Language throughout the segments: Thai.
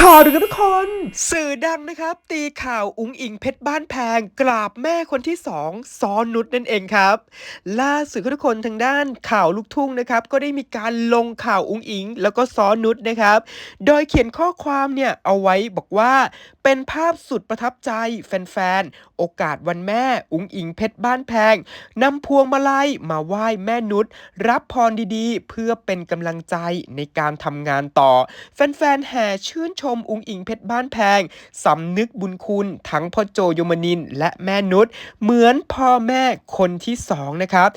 ข่าวดูกันทุกคน สื่อดังนะครับ ตีข่าวอุ๋งอิงเพชรบ้านแพง กราบแม่คนที่สองซ้อนนุชนั่นเองครับ ล่าสุดทุกคนทางด้านข่าวลูกทุ่งนะครับ ก็ได้มีการลงข่าวอุ๋งอิง แล้วก็ซ้อนนุชนะครับ โดยเขียนข้อความเนี่ยเอาไว้บอกว่า เป็นภาพสุดประทับใจแฟนๆโอกาสวันแม่อุ๋งอิงเพชรบ้านแพงนำพวงมาลัยมาไหว้แม่นุชรับพรดีๆ เพื่อเป็นกำลังใจในการทำงานต่อ แฟนๆแห่ชื่นชมมอุงอิงเพชรบ้านแพงสำนึกบุญคุณทั้งพ่อโจโยมนินและแม่นุชเหมือนพ่อแม่คนที่สองนะครับ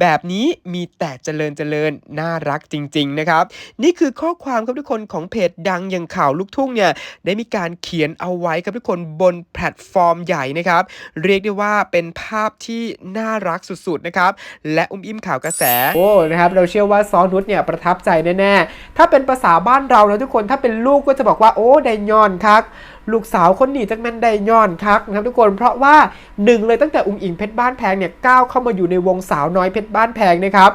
แบบนี้มีแต่เจริญเจริญน่ารักจริง ๆ นะครับ นี่คือข้อความครับทุกคนของเพจดังอย่างข่าวลูกทุ่งเนี่ยได้มีการเขียนเอาไว้ครับทุกคนบนแพลตฟอร์มใหญ่นะครับ เรียกได้ว่าเป็นภาพที่น่ารักสุดๆนะครับ และอุ้มอิ่มข่าวกระแส โอ้นะครับเราเชื่อว่าซอนุชเนี่ยประทับใจแน่ๆถ้าเป็นภาษาบ้านเรานะทุกคนถ้าเป็นลูกก็จะบอกว่าโอ้ไดยอนคัก ลูกสาวคนนี้จักแมนไดย้อนคักนะครับทุกคนเพราะว่าหนึ่งเลยตั้งแต่อุ้งอิงเพชรบ้านแพงเนี่ยก้าวเข้ามาอยู่ในวงสาวน้อยเพชรบ้านแพงนะครับ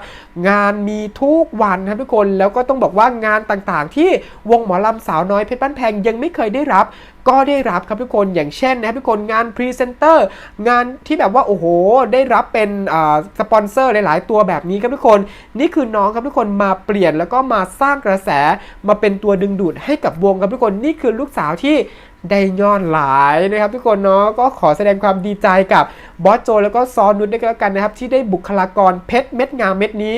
งานมีทุกวันนะครับทุกคนแล้วก็ต้องบอกว่างานต่างๆ ที่วงหมอลำสาวน้อยเพชรบ้านแพงยังไม่เคยได้รับ ก็ได้รับครับทุกคนอย่างเช่นนะครับทุกคนงานพรีเซนเตอร์งานที่แบบว่าโอ้โห ได้รับเป็นสปอนเซอร์หลาย ๆ ตัวแบบนี้ครับทุกคน นี่คือน้องครับทุกคนมาเปลี่ยนแล้วก็มาสร้างกระแสมาเป็นตัวดึงดูดให้กับวงครับทุกคนนี่คือลูกสาวที่ได้ย้อนหลายนะครับทุกคนเนาะก็ขอแสดงความดีใจกับบอสโจแล้วก็ซอนุชด้วยกันแล้วกันนะครับ ที่ได้บุคลากรเพชรเม็ดงามเม็ดนี้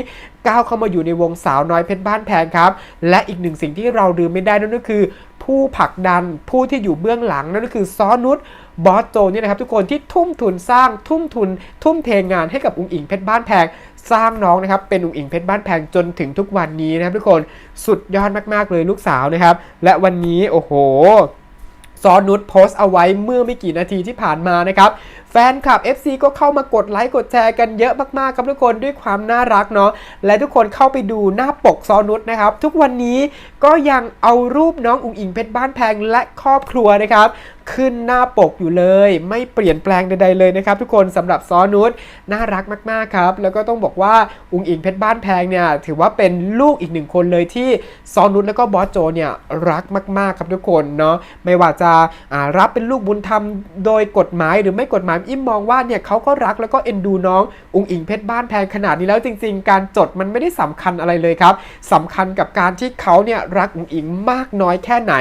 ก้าวเข้ามาอยู่ในวงสาวน้อยเพชรบ้านแพงครับ และอีกหนึ่งสิ่งที่เราลืมไม่ได้นั่นก็คือ ผู้ผลักดันผู้ที่อยู่เบื้องหลังนั่นก็คือซอนุชบอสโจเนี่ยนะครับทุกคนที่ทุ่มทุนสร้างทุ่มทุน ทุ่มเทงานให้กับอุ๋งอิงเพชรบ้านแพงสร้างน้องนะครับเป็นอุ๋งอิงเพชรบ้านแพงจนถึงทุกวันนี้นะครับทุกคนสุดยอดมากๆเลยลูกสาวนะครับ และวันนี้โอ้โห ซอนุชโพสต์เอาไว้เมื่อไม่กี่นาทีที่ผ่านมานะครับ แฟนคลับ FC ก็เข้ามากดไลค์กดแชร์กันเยอะมากๆครับทุกคนด้วยความน่ารักเนาะและทุกคนเข้าไปดูหน้าปกซอนุชนะครับ ทุกวันนี้ก็ยังเอารูปน้องอุ๋งอิงเพชรบ้านแพงและครอบครัวนะครับขึ้นหน้าปกอยู่เลย ไม่เปลี่ยนแปลงใดๆเลยนะครับ ทุกคนสำหรับซอนุชน่ารักมากๆครับ แล้วก็ต้องบอกว่าอุงอิงเพชรบ้านแพงเนี่ยถือว่าเป็นลูกอีกหนึ่งคนเลยที่ซอนุชแล้วก็บอสโจเนี่ยรักมากๆครับทุกคนเนาะไม่ว่าจะารับเป็นลูกบุญธรรมโดยกฎหมายหรือไม่กฎหมายอิมมองว่าเนี่ยเขาก็รักแล้วก็เอ็นดูน้องอุงอิงเพชรบ้านแพงขนาดนี้แล้วจริง ๆ การจดมันไม่ได้สำคัญอะไรเลยครับสำคัญกับการที่เขาเนี่ยรักอุงอิงมากน้อยแค่ไหน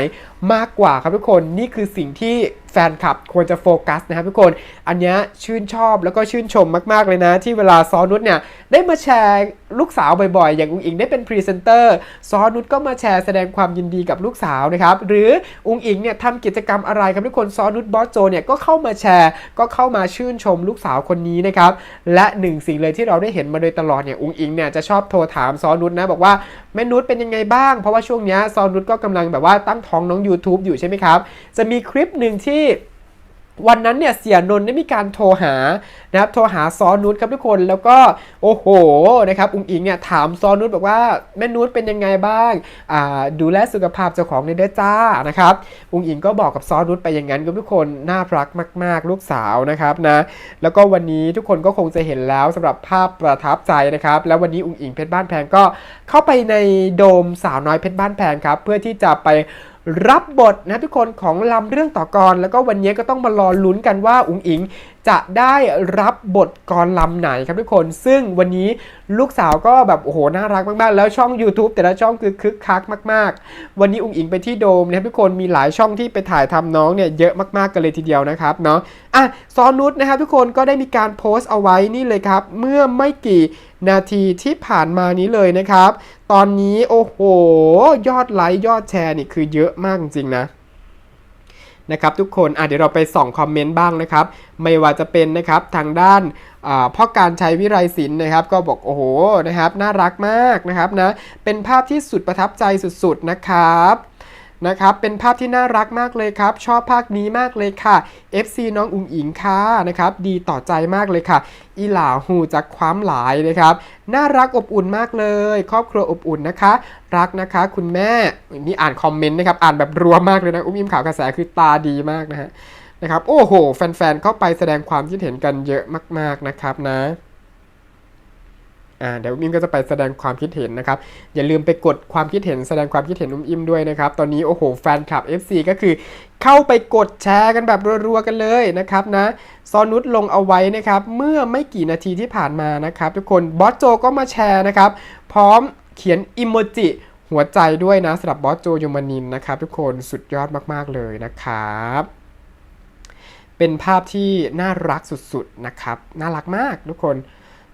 มากกว่าครับทุกคนนี่คือสิ่งที่ แฟนคลับควรจะโฟกัสนะครับทุกคน อันเนี้ยชื่นชอบแล้วก็ชื่นชมมากๆเลยนะ ที่เวลาซอนุชเนี่ยได้มาแชร์ลูกสาวบ่อยๆ อย่างอุงอิงได้เป็นพรีเซนเตอร์ซอนุชก็มาแชร์แสดงความยินดีกับลูกสาวนะครับ หรืออุงอิงเนี่ยทำกิจกรรมอะไรครับทุกคนซอนุชบอสโจเนี่ยก็เข้ามาแชร์ ก็เข้ามาชื่นชมลูกสาวคนนี้นะครับ และหนึ่งสิ่งเลยที่เราได้เห็นมาโดยตลอดเนี่ยอุงอิงเนี่ยจะชอบโทรถามซอนุชนะบอกว่าแม่นุชเป็นยังไงบ้าง เพราะว่าช่วงเนี้ยซอนุชก็กำลังแบบว่าตั้งท้องน้อง YouTube อยู่ใช่ไหมครับจะมีคลิปหนึ่งที่วันนั้นเนี่ยเสียนนท์ได้มีการโทรหานะครับโทรหาซอนุชครับทุกคนแล้วก็โอ้โหนะครับอุ๋งอิงเนี่ยถามซอนุชบอกว่าแม่นุชเป็นยังไงบ้างอ่าดูแลสุขภาพเจ้าของในเด้อจ้านะครับอุ๋งอิงก็บอกกับซอนุชไปอย่างนั้นครับทุกคนน่ารักมาก ๆ ลูกสาวนะครับนะแล้วก็วันนี้ทุกคนก็คงจะเห็นแล้วสำหรับภาพประทับใจนะครับแล้ววันนี้อุ๋งอิงเพชรบ้านแพงก็เข้าไปในโดมสาวน้อยเพชรบ้านแพงครับเพื่อที่จะไป รับบทนะทุกคนของลำเรื่องต่อกร แล้วก็วันนี้ก็ต้องมารอลุ้นกันว่าอุ๋งอิง จะได้รับบทกรลำไหนครับทุกคน ซึ่งวันนี้ลูกสาวก็แบบโอ้โหน่ารักมากๆ แล้วช่อง YouTube แต่ละช่องคือคึกคักมาก ๆ วันนี้อุ๋งอิงไปที่โดมนะครับทุกคนมีหลายช่องที่ไปถ่ายทำน้องเนี่ยเยอะมากๆกันเลยทีเดียวนะครับเนาะอะซอนุชนะครับทุกคนก็ได้มีการโพสต์เอาไว้นี่เลยครับ เมื่อไม่กี่นาทีที่ผ่านมานี้เลยนะครับ ตอนนี้โอ้โห ยอดไลค์ยอดแชร์นี่คือเยอะมากจริงนะ นะครับทุกคนอะเดี๋ยวเราไปส่องคอมเมนต์บ้างนะครับ ไม่ว่าจะเป็นนะครับทางด้านพ่อการชัยวิไรศิลป์นะครับ ก็บอกโอ้โหนะครับน่ารักมากนะครับนะเป็นภาพที่สุดประทับใจสุดๆนะครับ นะครับ เป็นภาพที่น่ารักมากเลยครับ ชอบภาคนี้มากเลยค่ะ FC น้องอุ๋งอิงค่ะนะครับ ดีต่อใจมากเลยค่ะ อีหล่าหูจากความหลายนะครับ น่ารักอบอุ่นมากเลย ครอบครัวอบอุ่นนะคะ รักนะคะ คุณแม่ นี่อ่านคอมเมนต์นะครับ อ่านแบบรัวมากเลยนะอุ้มอิมข่าวกระแสคือตาดีมากนะฮะนะครับ โอ้โห แฟนๆ เข้าไปแสดงความคิดเห็นกันเยอะมาก ๆ นะครับนะ อ่าเดี๋ยวอุ้มอิมก็จะไปแสดงความคิดเห็นนะครับ อย่าลืมไปกดความคิดเห็นแสดงความคิดเห็นอุ้มอิมด้วยนะครับ ตอนนี้โอ้โหแฟนคลับ FC ก็คือเข้าไปกดแชร์กันแบบรัวๆกันเลยนะครับนะซอนุชลงเอาไว้นะครับ เมื่อไม่กี่นาทีที่ผ่านมานะครับ ทุกคนบอสโจก็มาแชร์นะครับ พร้อมเขียนอิโมจิหัวใจด้วยนะสำหรับบอสโจยมานินนะครับ ทุกคนสุดยอดมากๆเลยนะครับ เป็นภาพที่น่ารักสุดๆนะครับ น่ารักมากทุกคน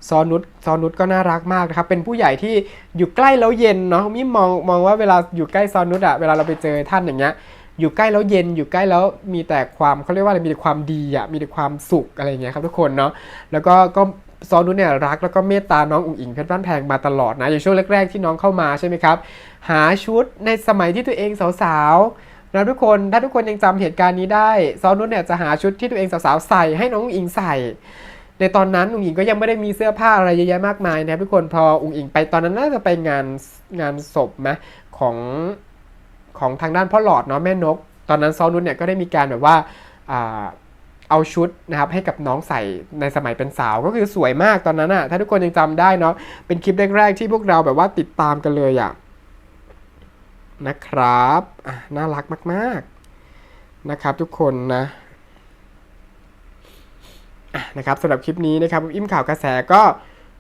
ซอนุชซอนุชก็น่ารักมากนะครับ เป็นผู้ใหญ่ที่อยู่ใกล้แล้วเย็นเนาะมิมองมองว่าเวลาอยู่ใกล้ซอนุชอะเวลาเราไปเจอท่านอย่างเงี้ย อยู่ใกล้แล้วเย็นอยู่ใกล้แล้วมีแต่ความเขาเรียกว่าอะไรมีแต่ความดีอะมีแต่ความสุขอะไรเงี้ยครับทุกคนเนาะแล้วก็ก็ซอนุชเนี่ยรักแล้วก็เมตตาน้องอุ๋งอิงเพชรบ้านแพงมาตลอดนะอย่างช่วงแรกๆที่น้องเข้ามาใช่ไหมครับ หาชุดในสมัยที่ตัวเองสาวๆนะทุกคนถ้าทุกคนยังจำเหตุการณ์นี้ได้ซอนุชเนี่ยจะหาชุดที่ตัวเองสาวๆใส่ให้น้องอุ๋งอิงใส่ ในตอนนั้นอุ๋งอิงก็ยังไม่ได้มีเสื้อผ้าอะไรเยอะแยะมากมายนะครับทุกคนพออุ๋งอิงไปตอนนั้นน่าจะไปงานงานศพไหมของของทางด้านพ่อหลอดเนาะแม่นก ตอนนั้นซอนุชเนี่ยก็ได้มีการแบบว่าเอาชุดนะครับให้กับน้องใส่ในสมัยเป็นสาวก็คือสวยมากตอนนั้นอะถ้าทุกคนยังจำได้เนาะเป็นคลิปแรก ๆ ที่พวกเราแบบว่าติดตามกันเลยอะนะครับน่ารักมาก ๆ นะครับทุกคนนะ นะครับสำหรับคลิปนี้นะครับอิ่มข่าวกระแสก็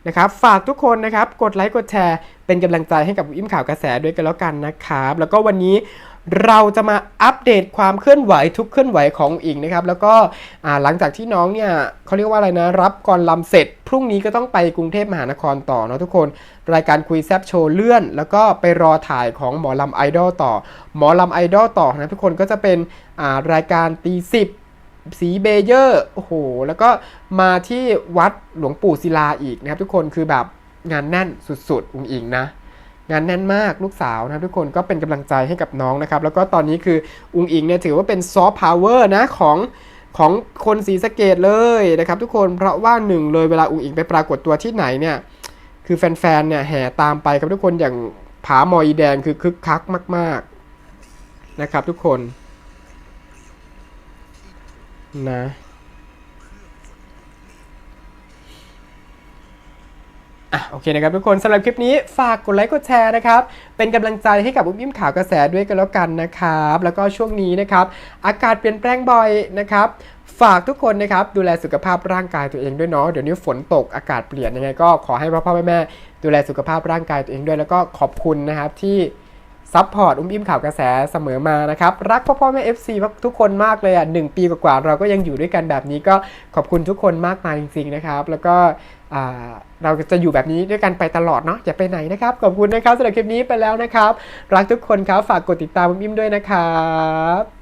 นะครับฝากทุกคนนะครับกดไลค์กดแชร์ เป็นกำลังใจให้กับอิ่มข่าวกระแสด้วยกันแล้วกันนะครับแล้วก็วันนี้เราจะมาอัปเดตความเคลื่อนไหวทุกเคลื่อนไหวของอิงนะครับแล้วก็หลังจากที่น้องเนี่ยเขาเรียกว่าอะไรนะ รับกรลำเสร็จ พรุ่งนี้ก็ต้องไปกรุงเทพมหานครต่อเนาะทุกคน รายการคุยแซบโชว์เลื่อน แล้วก็ไปรอถ่ายของหมอลำไอดอลต่อ หมอลำไอดอลต่อนะทุกคนก็จะเป็นรายการตีสิบ สีเบเยอร์โอ้โหแล้วก็มาที่วัดหลวงปู่ศิลาอีกนะครับ ทุกคนคือแบบงานแน่นสุดๆอุงอิงนะ งานแน่นมากลูกสาวนะทุกคนก็เป็นกำลังใจให้กับน้องนะครับ แล้วก็ตอนนี้คืออุงอิงเนี่ยถือว่าเป็นซอฟต์พาวเวอร์นะของของคนสีสะเกตเลยนะครับ ทุกคนเพราะว่าหนึ่งเลยเวลาอุงอิงไปปรากฏตัวที่ไหนเนี่ยคือแฟนๆเนี่ยแห่ตามไปครับทุกคนอย่างผาหมออีแดงคือคึกคักมาก ๆนะครับ ทุกคน นะ อะ โอเคนะครับทุกคนสำหรับคลิปนี้ฝากกดไลค์กดแชร์นะครับ เป็นกำลังใจให้กับอุ้มอิ่มข่าวกระแสด้วยกันแล้วกันนะครับ แล้วก็ช่วงนี้นะครับ อากาศเปลี่ยนแปลงบ่อยนะครับฝากทุกคนนะครับ ดูแลสุขภาพร่างกายตัวเองด้วยเนาะเดี๋ยวนี้ฝนตกอากาศเปลี่ยนยังไงก็ขอให้พ่อพ่อแม่แม่ดูแลสุขภาพร่างกายตัวเองด้วยแล้วก็ขอบคุณนะครับที่ ซัพพอร์ตอุ้มอิ่มข่าวกระแสเสมอมานะครับ รักพ่อพ่อแม่ FC ทุกคนมากเลยอะหนึ่งปีกว่าๆเราก็ยังอยู่ด้วยกันแบบนี้ก็ขอบคุณทุกคนมากมายจริงๆนะครับ แล้วก็เราจะอยู่แบบนี้ด้วยกันไปตลอดเนาะอย่าไปไหนนะครับ ขอบคุณนะครับสำหรับคลิปนี้ไปแล้วนะครับ รักทุกคนครับฝากกดติดตามอุ้มอิ่มด้วยนะครับ